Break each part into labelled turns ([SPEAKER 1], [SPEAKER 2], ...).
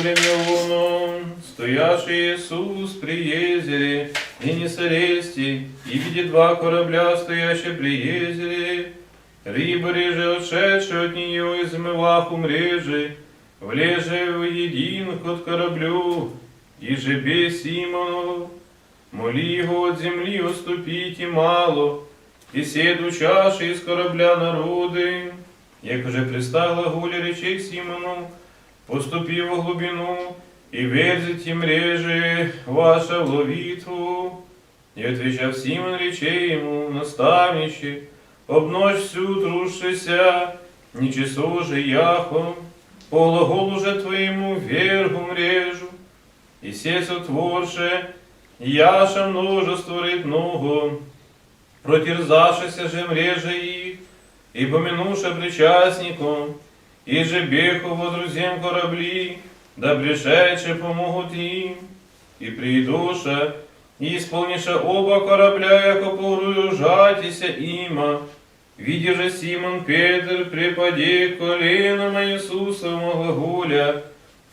[SPEAKER 1] время луном, стоящий Иисус при езере, и не сорести, и видит два корабля, стоящие при езере. Рыба реже, отшедшая от нее, измывах умреже, влеже в един ход кораблю, и жебе Симону. Моли его от земли отступить и мало, и седу чаши из корабля народы. Як уже пристала гуля речей к Симону, поступи во глубину, и верзите мрежи ваша в ловитву. И отвечав Симон речей ему, наставнище, обночь всю трушися, не часу же яхом, по глаголу же твоему вергу мрежу, и се сотворше, яша множество рыбного, протерзавшися же мрежа их, и помянуша причастником, и же беху водрузем корабли, да пришедшие помогут им, и придуша, и исполниша оба корабля, яко погружатися има. Видя же Симон Петр, припади к коленам Иисусовому глаголя,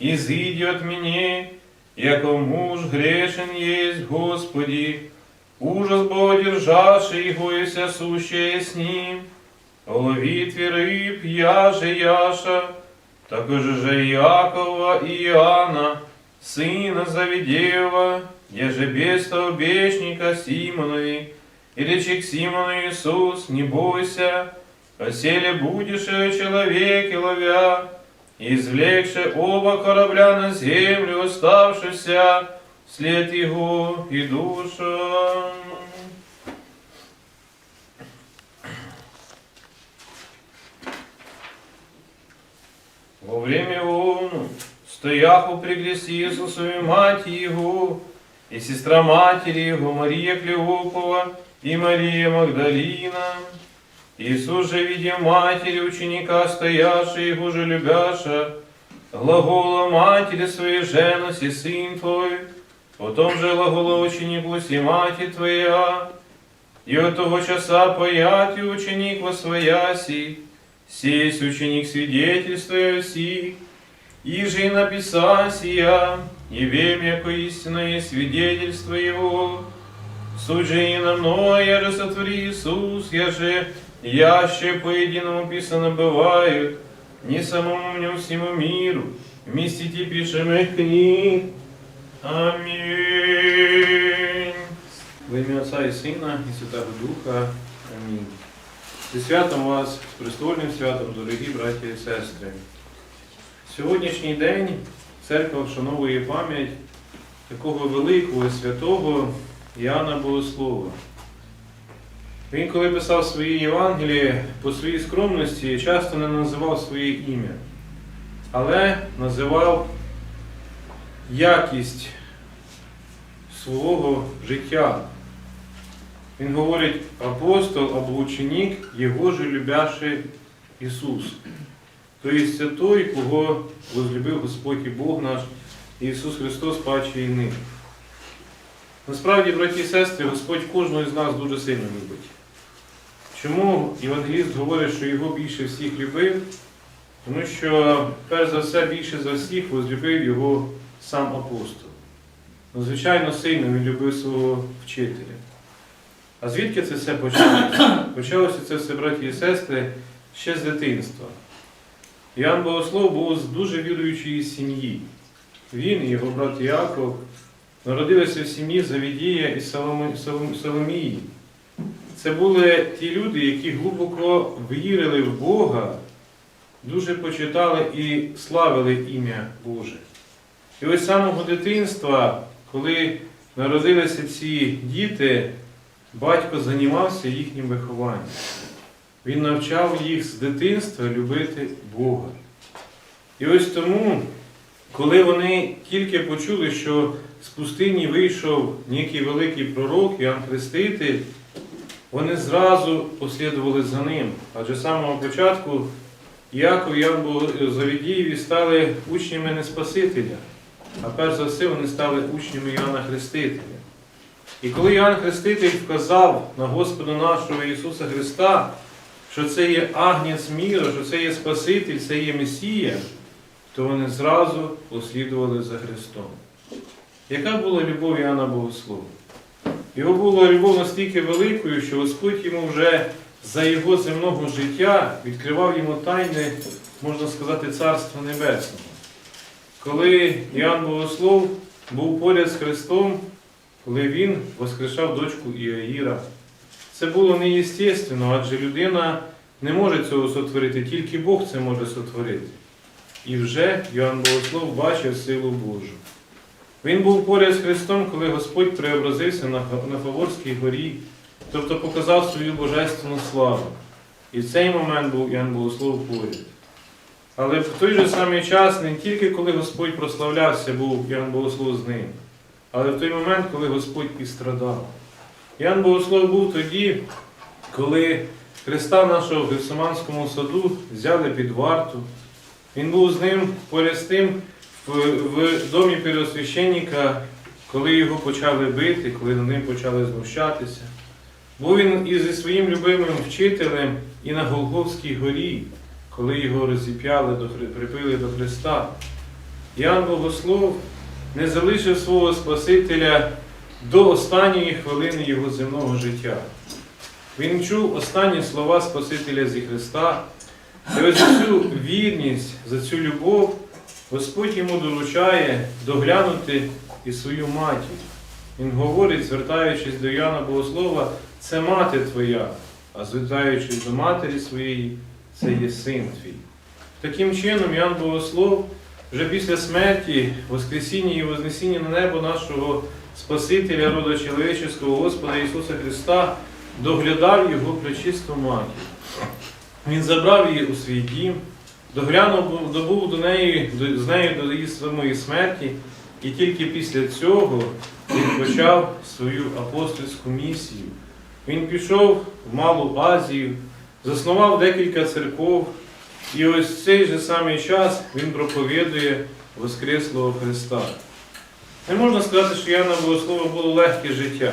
[SPEAKER 1] изыди от меня, яко муж грешен есть, Господи, ужас Богодержавший его и сущее с ним. О ловитве рыб, же Яша, також же Якова и Иоанна, сына Завидеева, я же беста обещника Симонови, и речи к Симону Иисус, не бойся, оселе будешь о человеке ловя, извлекши оба корабля на землю, оставшися вслед его и душа. Во время он стоях упряглись Иисусу и мать Его, и сестра матери Его, Мария Клеопова и Мария Магдалина. Иисус же, видя матери ученика, стоявшей Его же любяша, глагола матери своей женоси, сын твой, потом же глагола ученику, си мати твоя, и от того часа паяти ученик во свояси, сесть ученик свидетельствуя си, и же и написа сия, и время яко истинное свидетельство его. Суть же и на мной, я же сотвори Иисус, я же яще по единому писано бывают, не самому мне всему миру, вместе те пишемых книг. Амінь. В ім'я Отця і Сина і Святого Духа. Амінь. Зі святом вас, з престольним святом, дорогі браті і сестри. Сьогоднішній день церква вшановує пам'ять такого великого святого Іоанна Богослова. Він, коли писав свої Євангелії, по своїй скромності часто не називав своє ім'я, але називав якість свого життя. Він говорить апостол або ученик, його же любяший Ісус. Тобто це той, кого возлюбив Господь і Бог наш, Ісус Христос, паче і ним. Насправді, браті і сестри, Господь кожного з нас дуже сильно любить. Чому Євангеліст говорить, що його більше всіх любив? Тому що, перш за все, більше за всіх возлюбив його сам апостол. Звичайно, сильно він любив свого вчителя. А звідки це все почалося? Почалося це все, браті і сестри, ще з дитинства. Іоанн Богослов був з дуже віруючої сім'ї. Він і його брат Яков народилися в сім'ї Завідія і Соломії. Це були ті люди, які глибоко вірили в Бога, дуже почитали і славили ім'я Боже. І ось з самого дитинства, коли народилися ці діти, батько займався їхнім вихованням. Він навчав їх з дитинства любити Бога. І ось тому, коли вони тільки почули, що з пустині вийшов некий великий пророк Іоанн Хреститель, вони зразу послідували за ним. Адже з самого початку Яков Ян Завідієві стали учнями не Спасителя, а перш за все вони стали учнями Іоанна Хрестителя. І коли Іоанн Хреститель вказав на Господа нашого Ісуса Христа, що це є агнець міра, що це є Спаситель, це є Месія, то вони зразу послідували за Христом. Яка була любов Іоанна Богослова? Його була любов настільки великою, що Господь йому вже за його земного життя відкривав йому тайни, можна сказати, Царства Небесного. Коли Іоанн Богослов був поряд з Христом, коли він воскрешав дочку Іаїра, це було неєстественно, адже людина не може цього сотворити, тільки Бог це може сотворити. І вже Йоанн Богослов бачив силу Божу. Він був поряд з Христом, коли Господь преобразився на Фаворській горі, тобто показав свою божественну славу. І в цей момент був Іоанн Богослов поряд. Але в той же самий час не тільки коли Господь прославлявся, був Іоанн Богослов з ним, але в той момент, коли Господь і страдав. Іоанн Богослов був тоді, коли Христа нашого в Гефсиманському саду взяли під варту. Він був з ним поряд з тим в, в домі первосвященника, коли його почали бити, коли над ним почали знущатися. Був він і зі своїм любимим вчителем і на Голгофській горі, коли його розіп'яли, припили до Христа. Ян Богослов не залишив свого Спасителя до останньої хвилини його земного життя. Він чув останні слова Спасителя зі Христа, і ось за цю вірність, за цю любов Господь йому доручає доглянути і свою матір. Він говорить, звертаючись до Яна Богослова, це мати твоя, а звертаючись до матері своєї, це є син твій. Таким чином, Ян Богослов вже після смерті, Воскресіння і Вознесіння на небо нашого Спасителя, рода чоловічого Господа Ісуса Христа, доглядав його пречисту матір. Він забрав її у свій дім, доглянув, добув до неї, до- з нею до її самої смерті, і тільки після цього він почав свою апостольську місію. Він пішов в Малу Азію, заснував декілька церков, і ось в цей же самий час він проповідує Воскреслого Христа. Не можна сказати, що Яна Богослова було легке життя.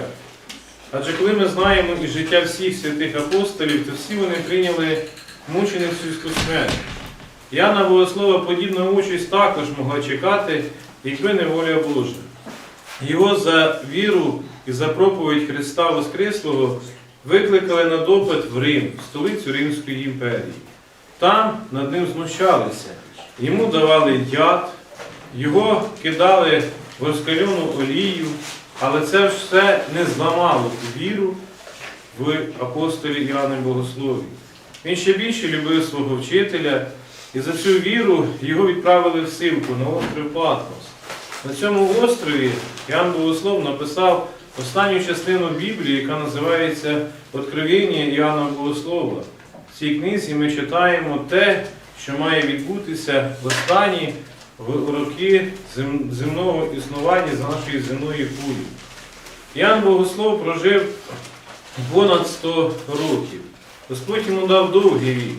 [SPEAKER 1] Адже коли ми знаємо і життя всіх святих апостолів, то всі вони прийняли мученицьку смерть. Яна Богослова подібна участь також могла чекати, якби не воля Божа. Його за віру і за проповідь Христа Воскреслого викликали на допит в Рим, столицю Римської імперії. Там над ним знущалися. Йому давали яд, його кидали в розкалену олію, але це все не зламало віру в апостолі Іоанна Богослові. Він ще більше любив свого вчителя, і за цю віру його відправили в Сивку на острів Патмос. На цьому острові Іоанн Богослов написав останню частину Біблії, яка називається Откровення Іоанна Богослова. В цій книзі ми читаємо те, що має відбутися в останні роки земного існування за нашої земної кулі. Іоанн Богослов прожив понад 100 років. Господь йому дав довгий вік.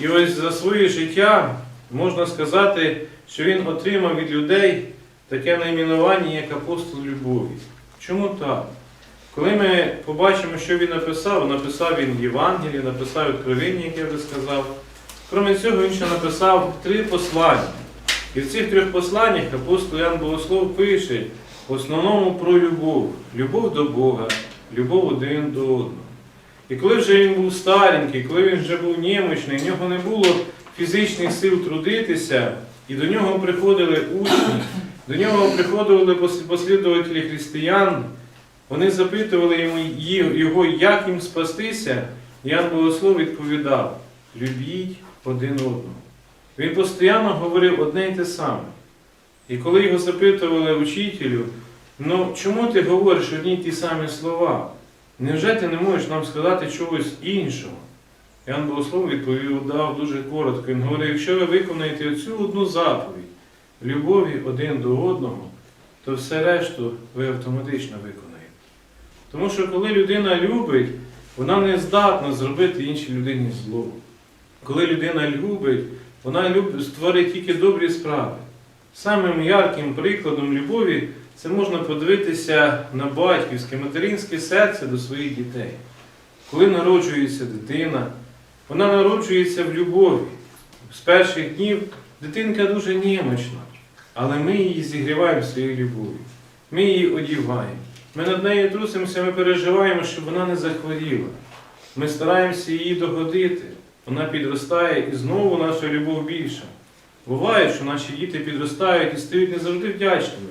[SPEAKER 1] І ось за своє життя можна сказати, що він отримав від людей таке найменування, як апостол любові. Чому так? Коли ми побачимо, що він написав, написав він Євангеліє, написав Откровення, як я вже сказав. Крім цього, він ще написав три послання. І в цих трьох посланнях апостол Ян Богослов пише в основному про любов, любов до Бога, любов один до одного. І коли вже він був старенький, коли він вже був немощний, в нього не було фізичних сил трудитися, і до нього приходили учні, до нього приходили пос- послідователі християн, вони запитували йому його, як їм спастися. Ян Богослов відповідав: любіть один одного. Він постійно говорив одне й те саме. І коли його запитували учителю, ну чому ти говориш одні й ті самі слова? Невже ти не можеш нам сказати чогось іншого? Ян Богослов відповів, дав дуже коротко. Він говорив, якщо ви виконаєте оцю одну заповідь любові один до одного, то все решту ви автоматично виконаєте. Тому що коли людина любить, вона не здатна зробити іншій людині зло. Коли людина любить, вона створить тільки добрі справи. Самим ярким прикладом любові це можна подивитися на батьківське, материнське серце до своїх дітей. Коли народжується дитина, вона народжується в любові. З перших днів Дитинка дуже немощна, але ми її зігріваємо своєю любов'ю. Ми її одіваємо. Ми над нею трусимося, ми переживаємо, щоб вона не захворіла. Ми стараємося її догодити. Вона підростає і знову наша любов більша. Буває, що наші діти підростають і стають не завжди вдячними.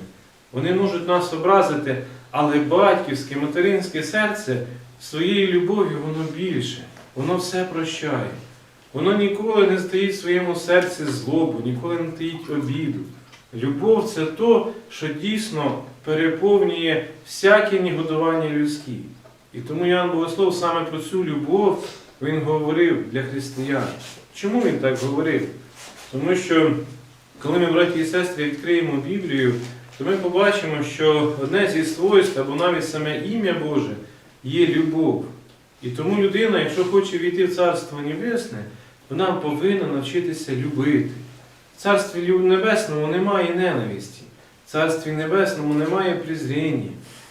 [SPEAKER 1] Вони можуть нас образити, але батьківське, материнське серце своєю любов'ю воно більше, воно все прощає. Воно ніколи не стоїть в своєму серці злобу, ніколи не стоїть обіду. Любов це то, що дійсно переповнює всяке негодування людське. І тому Ян Богослов саме про цю любов він говорив для християн. Чому він так говорив? Тому що, коли ми, браті і сестри, відкриємо Біблію, то ми побачимо, що одне зі свойств, або навіть саме ім'я Боже, є любов. І тому людина, якщо хоче війти в Царство Небесне, вона повинна навчитися любити. В Царстві Небесному немає ненависті, Царстві Небесному немає презріння,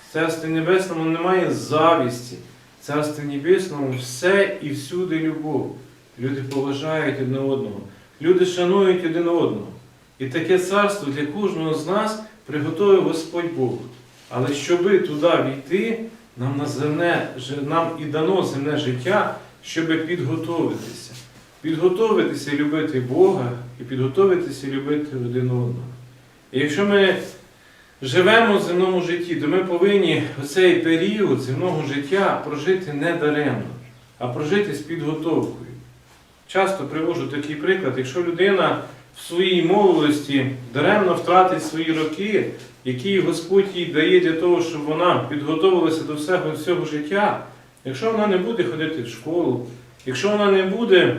[SPEAKER 1] в Царстві Небесному немає завісті, в Царстві Небесному все і всюди любов. Люди поважають одне одного, люди шанують один одного. І таке царство для кожного з нас приготовив Господь Бог. Але щоби туди війти, нам, на земне, нам і дано земне життя, щоб підготовитися. Підготовитися любити Бога і підготовитися любити один одного. Якщо ми живемо в земному житті, то ми повинні оцей період земного життя прожити не даремно, а прожити з підготовкою. Часто привожу такий приклад, якщо людина в своїй молодості даремно втратить свої роки, які Господь їй дає для того, щоб вона підготовилася до всього, всього життя, якщо вона не буде ходити в школу, якщо вона не буде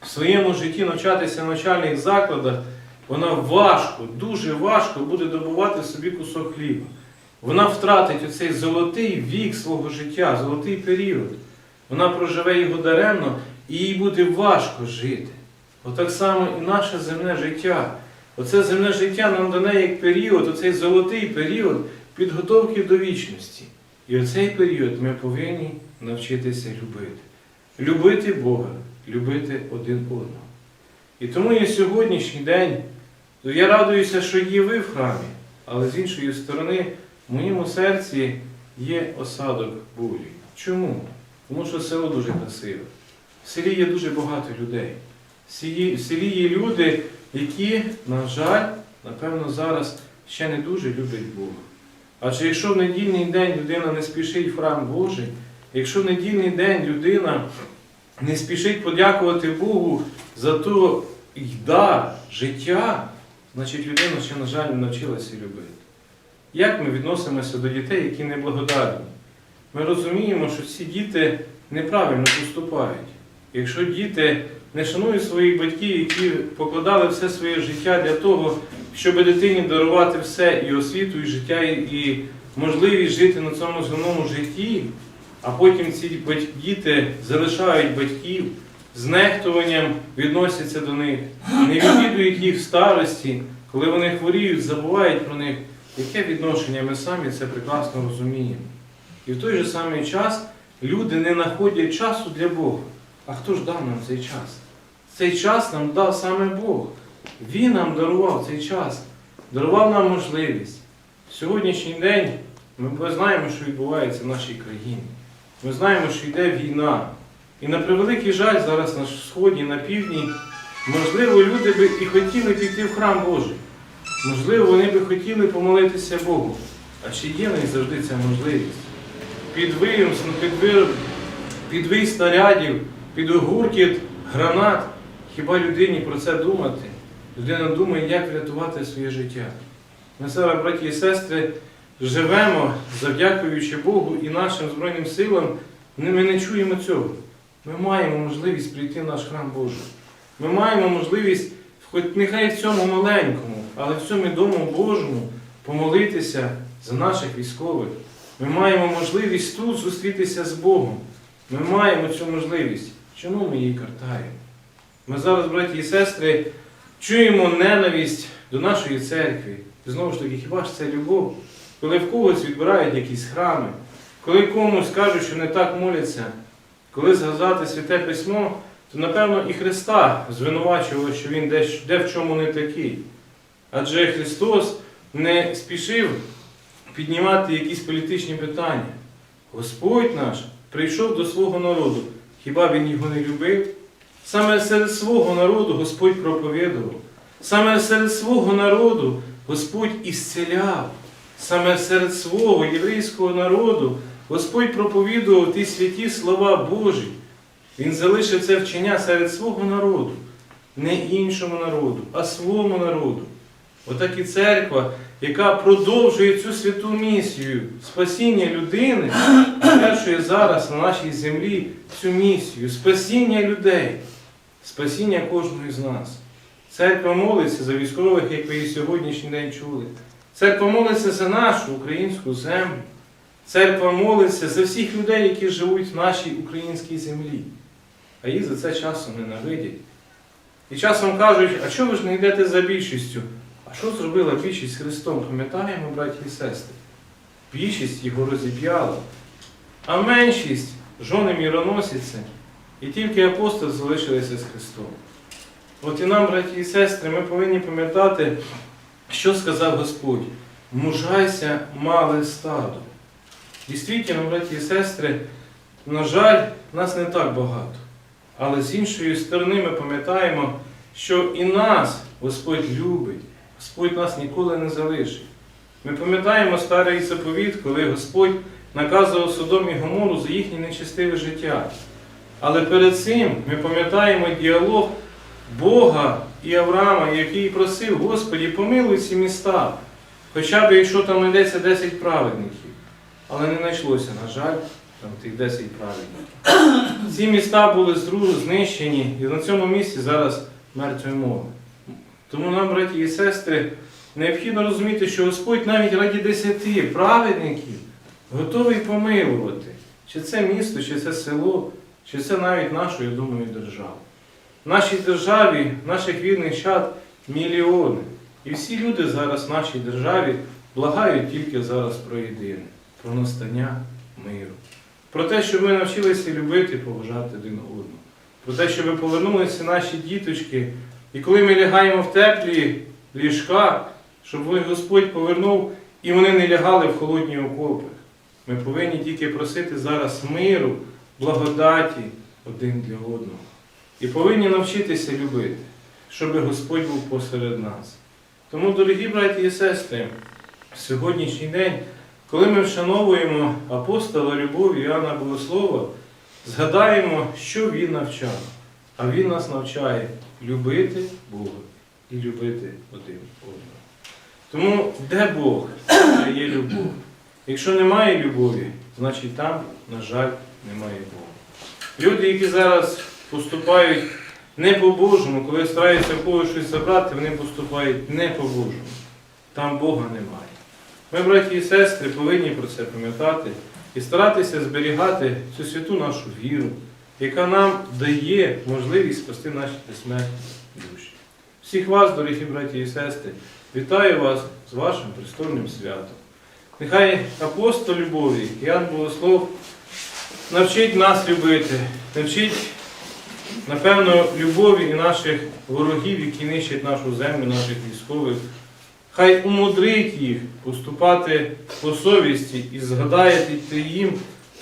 [SPEAKER 1] в своєму житті навчатися в навчальних закладах, вона важко, дуже важко буде добувати собі кусок хліба. Вона втратить оцей золотий вік свого життя, золотий період. Вона проживе його даремно, і їй буде важко жити. Отак само і наше земне життя. Оце земне життя нам дане як період, оцей золотий період підготовки до вічності. І оцей період ми повинні навчитися любити. Любити Бога, любити один одного. І тому і сьогоднішній день я радуюся, що є ви в храмі, але з іншої сторони, в моєму серці є осадок болі. Чому? Тому що село дуже красиве. В селі є дуже багато людей. В селі, є люди, які, на жаль, напевно, зараз ще не дуже люблять Бога. Адже якщо в недільний день людина не спішить в храм Божий, якщо в недільний день людина не спішить подякувати Богу за то дар життя, значить людина ще, на жаль, не навчилася любити. Як ми відносимося до дітей, які неблагодарні? Ми розуміємо, що ці діти неправильно поступають. Якщо діти не шанують своїх батьків, які покладали все своє життя для того, щоб дитині дарувати все і освіту, і життя, і, можливість жити на цьому земному житті, а потім ці діти залишають батьків, з нехтуванням відносяться до них, не відвідують їх в старості, коли вони хворіють, забувають про них. Яке відношення ми самі це прекрасно розуміємо. І в той же самий час люди не знаходять часу для Бога. А хто ж дав нам цей час? Цей час нам дав саме Бог. Він нам дарував цей час, дарував нам можливість. В сьогоднішній день ми знаємо, що відбувається в нашій країні. Ми знаємо, що йде війна. І на превеликий жаль, зараз на сході, на півдні, можливо, люди би і хотіли піти в храм Божий. Можливо, вони би хотіли помолитися Богу. А чи є в завжди ця можливість? Під виєм, під, вий снарядів, під огуркіт, гранат. Хіба людині про це думати? Людина думає, як врятувати своє життя. Ми зараз, браті і сестри, живемо, завдякуючи Богу і нашим Збройним силам, ми не чуємо цього. Ми маємо можливість прийти в наш храм Божий. Ми маємо можливість, хоч нехай в цьому маленькому, але в цьому дому Божому помолитися за наших військових. Ми маємо можливість тут зустрітися з Богом. Ми маємо цю можливість. Чому ми її картаємо? Ми зараз, браті і сестри, чуємо ненависть до нашої церкви. І знову ж таки, хіба ж це любов? Коли в когось відбирають якісь храми, коли комусь кажуть, що не так моляться, коли згадати святе письмо, то напевно і Христа звинувачували, що він де в чому не такий. Адже Христос не спішив піднімати якісь політичні питання. Господь наш прийшов до свого народу. Хіба він його не любив? Саме серед свого народу Господь проповідував. Саме серед свого народу Господь ісцеляв. Саме серед свого єврейського народу Господь проповідував ті святі слова Божі. Він залишив це вчення серед свого народу, не іншому народу, а своєму народу. Отак і церква, яка продовжує цю святу місію спасіння людини, звершує зараз на нашій землі цю місію спасіння людей, спасіння кожного з нас. Церква молиться за військових, як ви і сьогоднішній день чули. Церква молиться за нашу українську землю. Церква молиться за всіх людей, які живуть в нашій українській землі. А їх за це часом ненавидять. І часом кажуть, а чого ви ж не йдете за більшістю? А що зробила більшість з Христом? Пам'ятаємо, браті і сестри? Більшість його розіп'яла, а меншість жони міроносиці, і тільки апостоли залишилися з Христом. От і нам, браті і сестри, ми повинні пам'ятати, що сказав Господь. Мужайся, мале стадо. Дійсно, браті і сестри, на жаль, нас не так багато. Але з іншої сторони ми пам'ятаємо, що і нас Господь любить, Господь нас ніколи не залишить. Ми пам'ятаємо старий заповіт, коли Господь наказував Содом і Гомору за їхнє нечестиве життя. Але перед цим ми пам'ятаємо діалог Бога і Авраама, який просив, Господі, помилуй ці міста, хоча б якщо там йдеться 10 праведників. Але не знайшлося, на жаль, там тих 10 праведників. Ці міста були знищені, і на цьому місці зараз мертві мови. Тому нам, браті і сестри, необхідно розуміти, що Господь навіть раді десяти праведників готовий помилувати. Чи це місто, чи це село, чи це навіть нашу, я думаю, державу. В нашій державі, наших вірних чад мільйони. І всі люди зараз в нашій державі благають тільки зараз про єдине, про настання миру. Про те, щоб ми навчилися любити і поважати один одного. Про те, щоб повернулися наші діточки. І коли ми лягаємо в теплі ліжка, щоб Господь повернув і вони не лягали в холодні окопи. Ми повинні тільки просити зараз миру, благодаті один для одного. І повинні навчитися любити, щоб Господь був посеред нас. Тому, дорогі браті і сестри, сьогоднішній день, коли ми вшановуємо апостола любові Іоанна Богослова, згадаємо, що він навчав. А він нас навчає любити Бога і любити один одного. Тому де Бог, де є любов. Якщо немає любові, значить там, на жаль, немає Бога. Люди, які зараз поступають не по-божому, коли стараються когось щось забрати, вони поступають не по-божому. Там Бога немає. Ми, браті і сестри, повинні про це пам'ятати і старатися зберігати цю святу нашу віру, яка нам дає можливість спасти наші безсмертні душі. Всіх вас, дорогі браті і сестри, вітаю вас з вашим престольним святом. Нехай апостол любові, Ян Богослов, навчить нас любити, навчить, напевно, любові і наших ворогів, які нищать нашу землю, наших військових. Хай умудрить їх поступати по совісті і згадати їм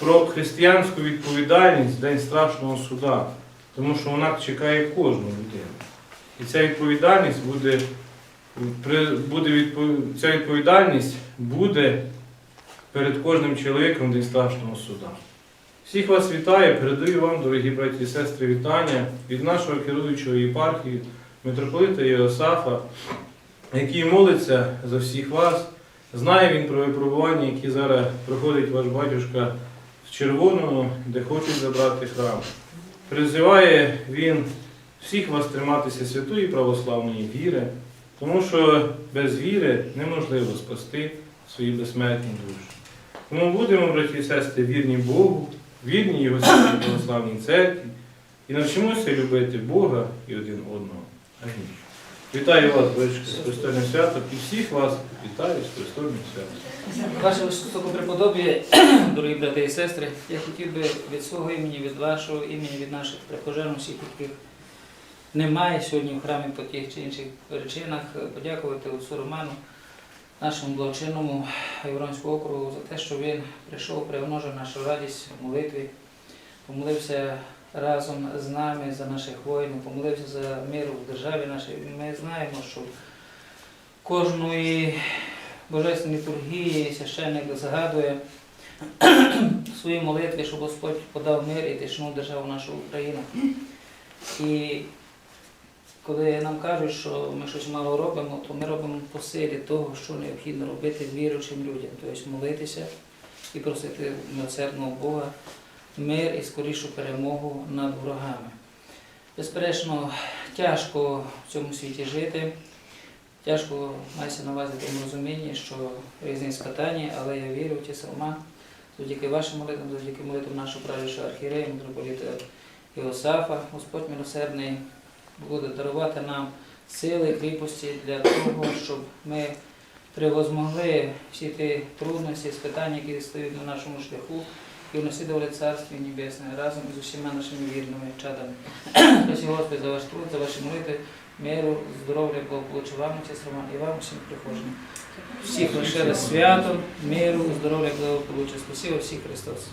[SPEAKER 1] про християнську відповідальність в День страшного суда, тому що вона чекає кожну людину. І ця відповідальність буде, буде ця відповідальність буде перед кожним чоловіком День страшного суда. Всіх вас вітаю, передаю вам, дорогі браті і сестри, вітання від нашого керуючого єпархії, митрополита Єосафа, який молиться за всіх вас. Знає він про випробування, які зараз проходить ваш батюшка в червоному, де хочуть забрати храм. Призиває він всіх вас триматися святої православної віри, тому що без віри неможливо спасти свої безсмертні душі. Тому будемо, браті і сестри, вірні Богу, вірні Його святій православній церкві і навчимося любити Бога і один одного. Амінь. Вітаю вас, батюшки, з Христовим святом і всіх вас вітаю з Христовим святом.
[SPEAKER 2] Ваше високопреподобіє, дорогі брати і сестри, я хотів би від свого імені, від вашого імені, від наших прихожан, усіх, яких немає сьогодні в храмі по тих чи інших причинах, подякувати отцу Роману, нашому благочинному Євронського округу, за те, що він прийшов, примножив нашу радість в молитві, помолився разом з нами за наших воїнів, помолився за мир в державі нашій. Ми знаємо, що кожної Божественній літургії священник згадує в своїй молитві, щоб Господь подав мир і тишину державу нашу Україну. І коли нам кажуть, що ми щось мало робимо, то ми робимо по силі того, що необхідно робити віруючим людям, тобто молитися і просити милосердного Бога мир і скорішу перемогу над ворогами. Безперечно, тяжко в цьому світі жити. Тяжко мається на увазі тому розумінні, що різні скатання, але я вірю в ті сама. Завдяки вашим молитвам, завдяки молитвам нашого правильного архієрея, митрополіта Іосафа, Господь милосердний буде дарувати нам сили, кріпості для того, щоб ми превозмогли всі ті трудності, спитання, які стоять на нашому шляху, і унаслідували Царство Небесне разом із усіма нашими вірними чадами. Спасибо, Господи, за ваш труд, за ваші молитви, миру, здоров'я, благополуччя вам, отець і вам усім прихожим. Всіх лише свято, миру, здоров'я, благополуччя. Спасибо, всіх Христос.